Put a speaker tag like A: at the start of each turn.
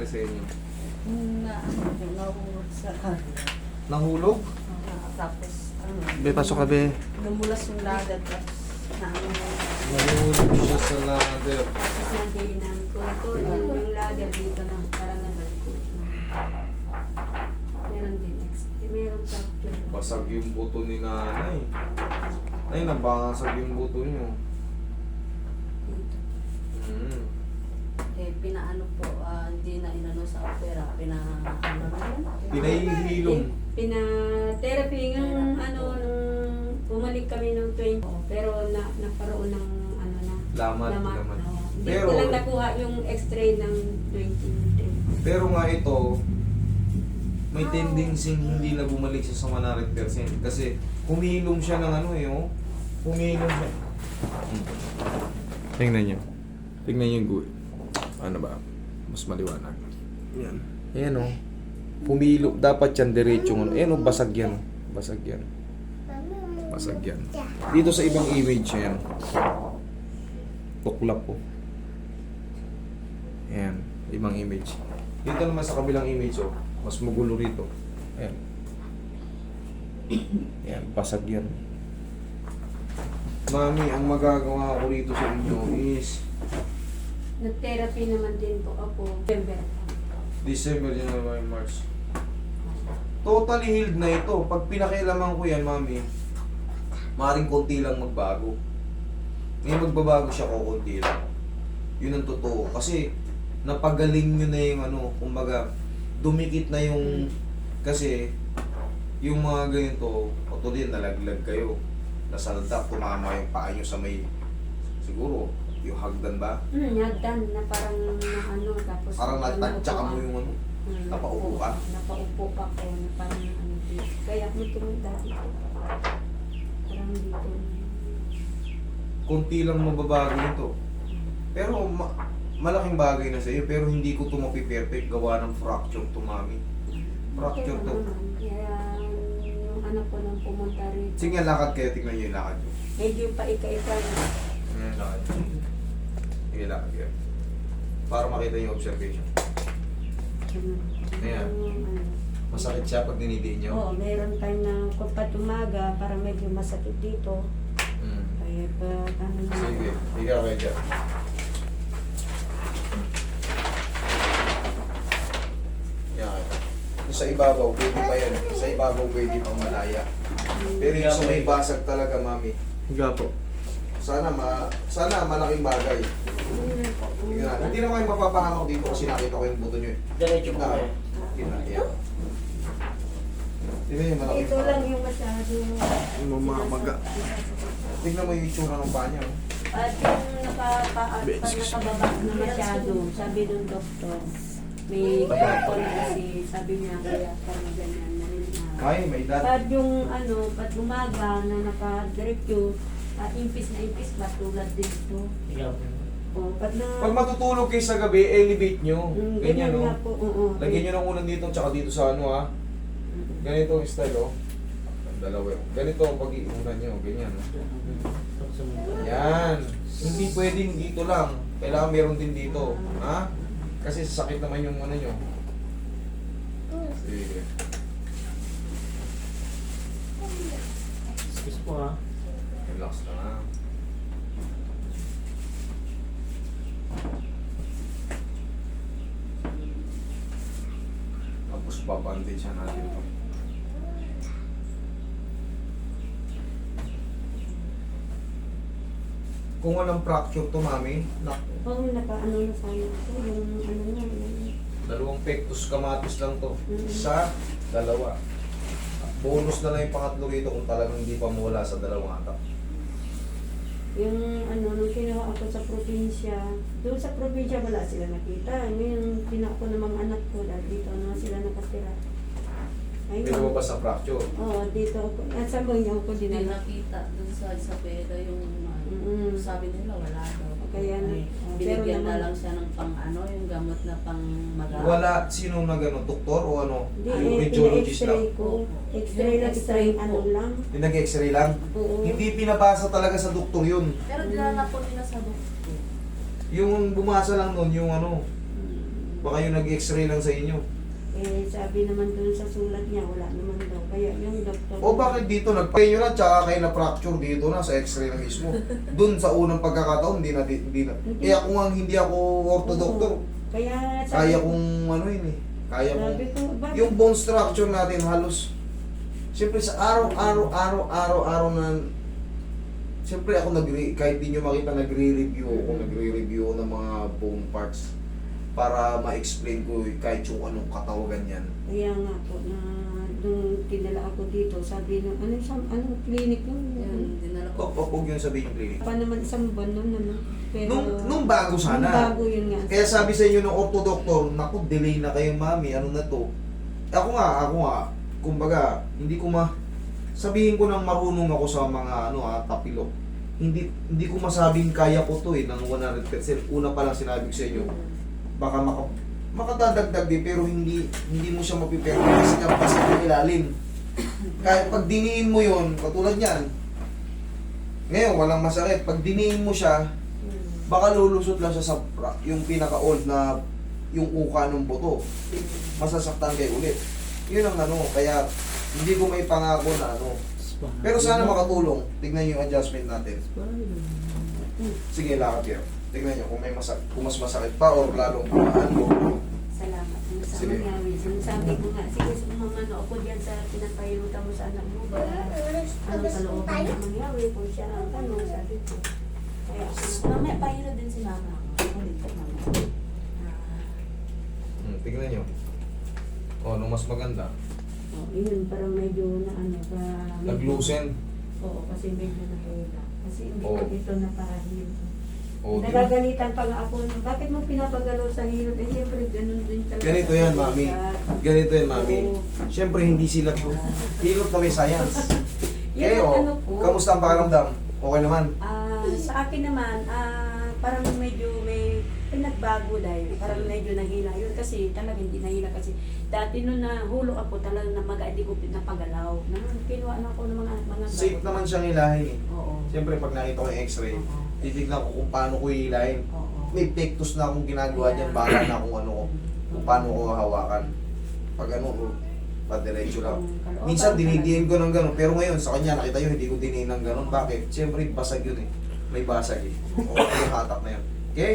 A: nangyari sa inyo?
B: Na ano po, nahulog sa kanya.
A: Nahulog?
B: Ah, tapos ano,
C: Be, pasok ka, be.
B: Lumulas yung lagat tapos na ano,
A: Nahulog siya sa ladder.
B: tapos nandiyan ko. Tulong yung lagat dito na parang nagkakot. Meron din ex. eh, Meron fracture.
A: Basag yung buto ni nanay. Ay, nabasag yung buto niyo.
B: Dito.
A: Mm.
B: Eh, pinaano po, ah, hindi opera, pina, ano na yun?
A: Pinahihilom.
B: Pina-therapy ng ano, nung bumalik kami ng 20, pero na, nagkaroon ng ano na,
A: Lamat,
B: lamat.
A: lamat.
B: Oo. Hindi
A: Pero-
B: ko lang nakuha yung x-ray ng 20.
A: Pero nga ito, may tendency hindi na bumalik siya sa 100% kasi humilom siya ng ano eh, oh. Humilom siya. Hmm. Tingnan niyo. Tingnan niyo yung. Ano ba? Mas maliwanag. Yan. Yan oh. Humilo. Dapat yan diretsong ano. Yan oh, basag yan oh. Basag yan. Basag yan. Dito sa ibang image yan. Tuklap po. Ayan, ibang image. Dito naman sa kabilang image, oh, mas magulo rito. Ayan. Ayan, pasag yan. Mami, ang magagawa ko rito sa inyo is
B: Nag-therapy naman din po ako. November.
A: December, January, March. Totally healed na ito. Pag pinakialaman ko yan, mami, maring konti lang magbago. May magbabago siya ko konti lang. Yun ang totoo. Kasi napagaling nyo na yung ano, kumbaga, dumikit na yung, kasi, yung mga ganito, o to din, nalaglag kayo. Nasaldak, tumama yung paa nyo sa may, siguro, yung hagdan ba?
B: Hmm, nagdan na parang na ano, tapos...
A: Parang natadya ka mo yung ano.
B: Hmm,
A: napaupo ka?
B: Napaupo pa ko na parang ano dito. Kaya may tumunda dito. Parang dito.
A: konti lang mababago nito. Pero ma- malaking bagay na sa iyo pero hindi ko to mapiperfect gawa ng fracture to mami. Fracture to.
B: Kaya yung anak ko nang pumunta rito.
A: Sige, lakad kayo. Tingnan niyo yung lakad niyo.
B: Medyo paika-ika na.
A: Tingnan yung lakad. Sige, lakad kayo. Para makita yung observation. Ayan. Masakit siya pag dinidiin niyo.
B: Oo, meron time na kung umaga, para medyo masakit dito.
A: Mm.
B: Kaya pa, ano na.
A: Sige, higa kayo dyan. Yan. Sa ibabaw, pwede pa yan. Sa ibabaw, pwede pang malaya. Pero yung sa may basag talaga, mami.
C: Higa po.
A: Sana ma sana malaking bagay. Tingnan natin. Hindi naman kayo mapapahamak dito kasi nakita ko yung buto nyo eh.
D: Diretso
A: Na,
D: kayo.
A: tingnan, yan. Tingnan yung malaking
B: Ito lang yung masyado.
C: Yung mamamaga.
A: Tingnan mo yung itsura ng paa niya. oh.
B: At yung
C: excuse me.
B: nakababa na masyado, sabi ng doktor, may na kasi sabi niya kaya parang ganyan na rin na.
A: Ay, may dad.
B: Pag yung ano, pag umaga na naka-diretso, uh, impis na impis ba tulad dito.
D: Ikaw.
B: O, pag na...
A: Pag matutulog kayo sa gabi, elevate nyo.
B: Mm,
A: Ganyan, no?
B: po, oo.
A: Lagyan nyo ng unan dito, tsaka dito sa ano, ha? Ganito ang style, oh. Ang dalawa yun. Ganito ang pag-iunan nyo, ganyan, oh. Yan. Hindi pwedeng dito lang. Kailangan meron din dito. Ha? Kasi sasakit naman yung ano nyo. Sige.
D: Excuse po ha.
A: Relax ka na. Tapos babandage siya natin to. Kung walang fracture to, mami, naku,
B: Oo, naka-ano na sana ito, yung ano na, yung...
A: dalawang pectus kamatis lang to.
B: Mhm.
A: Isa, dalawa. Bonus na lang yung pangatlo rito kung talagang hindi pa mawala sa dalawang atak.
B: Yung ano, nung kinuha ako sa probinsya, doon sa probinsya wala sila nakita. Ngayon, kinuha ko ng mga anak ko, dahil dito na sila nakatira.
A: Hindi
B: Ayun.
A: lumabas sa fracture.
B: Oo, dito ako. At sa niya ako
E: Hindi
B: dinala.
E: nakita dun sa Isabela yung ano,
B: Mm.
E: sabi nila wala daw.
B: Kaya na,
E: Ay,
B: oh,
E: binigyan
B: pero
E: na
B: naman-
E: lang siya ng pang ano, yung gamot na pang maga.
A: Wala sino na gano'n, doktor o ano?
B: Hindi,
A: yung
B: eh,
A: radiologist lang.
B: ko. X-ray lang, x-ray, ano lang.
A: Yung nag-x-ray lang?
B: Oo.
A: Hindi pinabasa talaga sa doktor yun.
E: Pero dinala po nila sa doktor.
A: Yung bumasa lang nun, yung ano, Baka yung nag-x-ray lang sa inyo.
B: Eh, sabi naman dun sa sulat niya, wala naman daw. Kaya yung doktor...
A: O bakit dito nagpay nyo na tsaka kayo na-fracture dito na sa x-ray na mismo. Doon sa unang pagkakataon, hindi na, hindi na. Eh ako nga hindi ako ortodoktor.
B: Oo. Kaya
A: Kaya kong ano yun eh. Kaya kong...
B: Sabi ko, bakit?
A: Yung bone structure natin halos... Siyempre sa araw-araw, araw-araw, araw na... Siyempre ako nagre kahit di nyo makita nagre-review ako, nagre-review ng mga bone parts para ma-explain ko kahit yung anong katawagan yan.
B: Kaya nga po, na nung tinala ako dito, sabi nung, ano, sa, anong clinic yun?
E: Yun, dinala ko.
A: Huwag huwag yung sabihin yung clinic.
B: Pa naman isang buwan nun, ano. Pero,
A: Nung, nung bago
B: nung
A: sana.
B: bago yun nga.
A: Kaya sabi sa inyo ng ortodoktor, naku, delay na kayo mami, ano na to? Ako nga, ako nga, kumbaga, hindi ko ma... Sabihin ko nang marunong ako sa mga ano ha, tapilok. Hindi hindi ko masabing kaya ko to eh, ng 100%. Una pa lang sinabi ko sa inyo, baka maka, makadadagdag din, pero hindi hindi mo siya mapipero kasi kapag sa ilalim. Kahit pag diniin mo yon katulad yan, ngayon, walang masakit. Pag diniin mo siya, baka lulusot lang siya sa yung pinaka-old na yung uka ng buto. Masasaktan kayo ulit. Yun ang ano, kaya hindi ko may pangako na ano. Pero sana makatulong. Tignan niyo yung adjustment natin. Sige, lakad kayo. Tignan niyo kung may masak kung mas masakit pa or lalong pamaan mo.
B: Salamat. Ano sa
A: Sige.
B: mangyari? Sabi ko nga, sige, sumamano ako dyan sa pinapahulutan mo sa anak mo. Ba, ano sa loob ng mangyari? Kung siya, ano, sabi ko. Kaya na,
E: Mamaya, pahiro din si mama. Ako dito, mama. Ah,
A: Hmm, tignan niyo. Oh, nung mas maganda,
B: oh, yun, parang medyo na ano, pa,
A: nag-loosen.
B: Oo, kasi medyo nahila. Kasi hindi
A: Oo.
B: ko ito napahil.
A: Oh?
B: Nagagalitan pa nga ako, bakit mo pinapagalaw sa hilot? Eh, siyempre, ganun din talaga.
A: Ganito yan, mami. Ganito yan, mami.
B: Oo.
A: Siyempre, hindi sila hilot na may science.
B: Yan
A: Kayo,
B: ang ano po.
A: kamusta ang pakiramdam? Okay naman?
B: Ah, sa akin naman, ah, parang medyo may pinagbago dahil parang medyo nahila yun kasi talaga hindi nahila kasi dati nung nahulog ako talaga na maga hindi ko pinapagalaw na kinuha na ako ng mga mga
A: Safe naman siyang hilahin eh.
B: Oo.
A: Siyempre, pag nakita ko yung x-ray,
B: Oo.
A: Titignan ko kung paano ko hihilahin.
B: Oo.
A: May pectus na akong ginagawa dyan, baka na kung ano ko, kung paano ko hawakan. Pag ano, padiretso lang.
B: Yung kalooban
A: Minsan dinidiin ko ng gano'n, pero ngayon sa kanya nakita nyo hindi ko diniin ng gano'n. Bakit? Siyempre basag yun eh. May basag eh. O, yung hatak na yun. Okay?